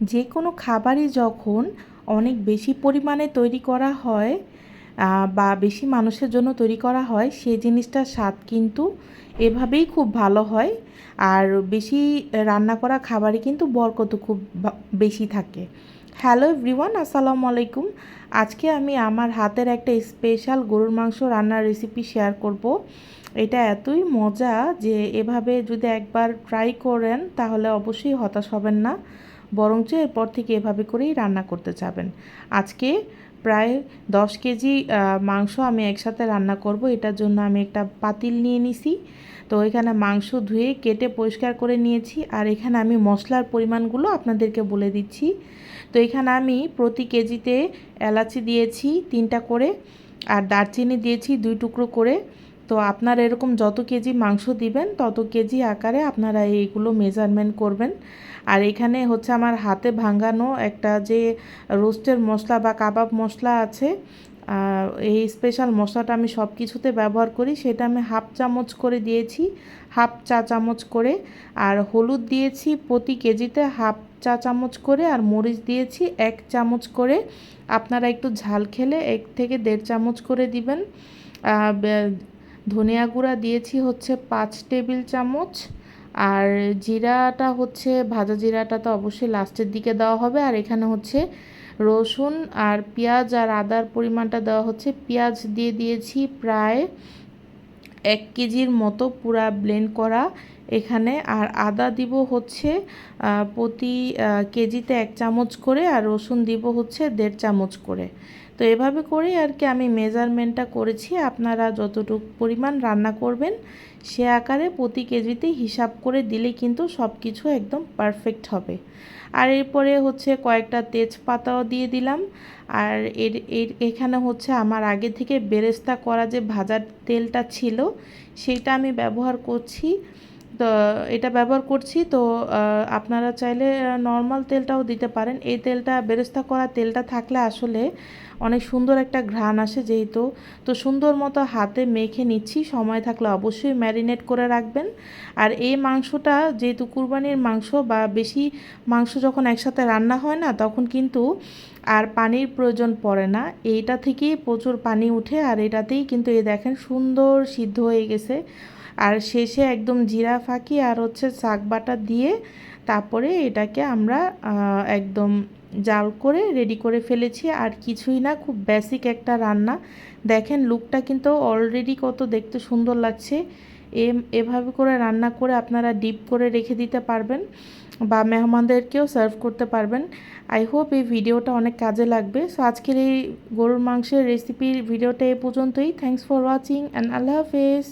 যে কোনো খাবারই যখন অনেক বেশি পরিমাণে তৈরি করা হয় বা বেশি মানুষের জন্য তৈরি করা হয় সেই জিনিসটার স্বাদ কিন্তু এভাবেই খুব ভালো হয়। আর বেশি রান্না করা খাবারই কিন্তু বরকত খুব বেশি থাকে। হ্যালো এভরিওয়ান, আসসালামু আলাইকুম। আজকে আমি আমার হাতের একটা স্পেশাল গরুর মাংস রান্নার রেসিপি শেয়ার করব। এটা এতই মজা যে এভাবে যদি একবার ট্রাই করেন, তাহলে অবশ্যই হতাশ হবেন না। বরঞ্চ এরপর থেকে এভাবে করেই রান্না করতে চাবেন আজকে প্রায় দশ কেজি মাংস আমি একসাথে রান্না করব। এটার জন্য আমি একটা পাতিল নিয়ে নিছি। তো এখানে মাংস ধুয়ে, কেটে পরিষ্কার করে নিয়েছি। আর এখানে আমি মশলার পরিমাণগুলো আপনাদেরকে বলে দিচ্ছি। তো এখানে আমি প্রতি কেজিতে এলাচি দিয়েছি তিনটা করে। আর দারচিনি দিয়েছি দুই টুকরো করে। তো আপনারা এরকম যত কেজি মাংস দিবেন, তত কেজি আকারে আপনারা এইগুলো মেজারমেন্ট করবেন। আর এখানে হচ্ছে আমার হাতে ভাঙানো একটা যে রোস্টের মশলা বা কাবাব মশলা আছে এই স্পেশাল মশলাটা আমি সব কিছুতে ব্যবহার করি। সেটা আমি হাফ চামচ করে দিয়েছি, হাফ চা চামচ করে। আর হলুদ দিয়েছি প্রতি কেজিতে হাফ চা চামচ করে। আর মরিচ দিয়েছি এক চামচ করে। আপনারা একটু ঝাল খেলে এক থেকে দেড় চামচ করে দিবেন। ধনিয়া গুঁড়া দিয়েছি হচ্ছে পাঁচ টেবিল চামচ। আর জিরাটা হচ্ছে, ভাজা জিরাটা তো অবশ্যই লাস্টের দিকে দেওয়া হবে। আর এখানে হচ্ছে রসুন আর পেঁয়াজ আর আদার পরিমাণটা দেওয়া হচ্ছে। পেঁয়াজ দিয়ে দিয়েছি প্রায় এক কেজির মতো পুরা ব্লেন্ড করা এখানে। আর আদা দিব হচ্ছে প্রতি কেজিতে এক চামচ করে। আর রসুন দিব হচ্ছে দেড় চামচ করে। তো এভাবে করে আর কি আমি মেজারমেন্টটা করেছি। আপনারা যতটুকু পরিমাণ রান্না করবেন, সে আকারে প্রতি কেজিতে হিসাব করে দিলে কিন্তু সব কিছু একদম পারফেক্ট হবে। আর এরপরে হচ্ছে কয়েকটা তেজপাতাও দিয়ে দিলাম। আর এর এর, এখানে হচ্ছে আমার আগে থেকে বেরেস্তা করা যে ভাজার তেলটা ছিল, সেটা আমি ব্যবহার করছি। তো এটা ব্যবহার করছি। তো আপনারা চাইলে নর্মাল তেলটাও দিতে পারেন। এই তেলটা, বেরেস্তা করা তেলটা থাকলে আসলে অনেক সুন্দর একটা ঘ্রাণ আসে যেহেতু। তো সুন্দর মতো হাতে মেখে নিচ্ছি। সময় থাকলে অবশ্যই ম্যারিনেট করে রাখবেন। আর এই মাংসটা, যেহেতু কুরবানির মাংস বা বেশি মাংস যখন একসাথে রান্না হয় না, তখন কিন্তু আর পানির প্রয়োজন পড়ে না। এইটা থেকেই প্রচুর পানি উঠে আর এটাতেই কিন্তু এই দেখেন সুন্দর সিদ্ধ হয়ে গেছে। আর শেষে একদম জিরা ফাঁকি আর হচ্ছে শাক বাটা দিয়ে তারপরে এটাকে আমরা একদম জাল করে রেডি করে ফেলেছি। আর কিছুই না, খুব বেসিক একটা রান্না। দেখেন লুকটা কিন্তু অলরেডি কত দেখতে সুন্দর লাগছে। এম, এভাবে করে রান্না করে আপনারা ডিপ করে রেখে দিতে পারবেন বা মেহমানদেরকেও সার্ভ করতে পারবেন। আই হোপ এই ভিডিওটা অনেক কাজে লাগবে। সো আজকের এই গরুর মাংসের রেসিপির ভিডিওটা এ পর্যন্তই। থ্যাংকস ফর ওয়াচিং অ্যান্ড আল্লাহ হাফেজ।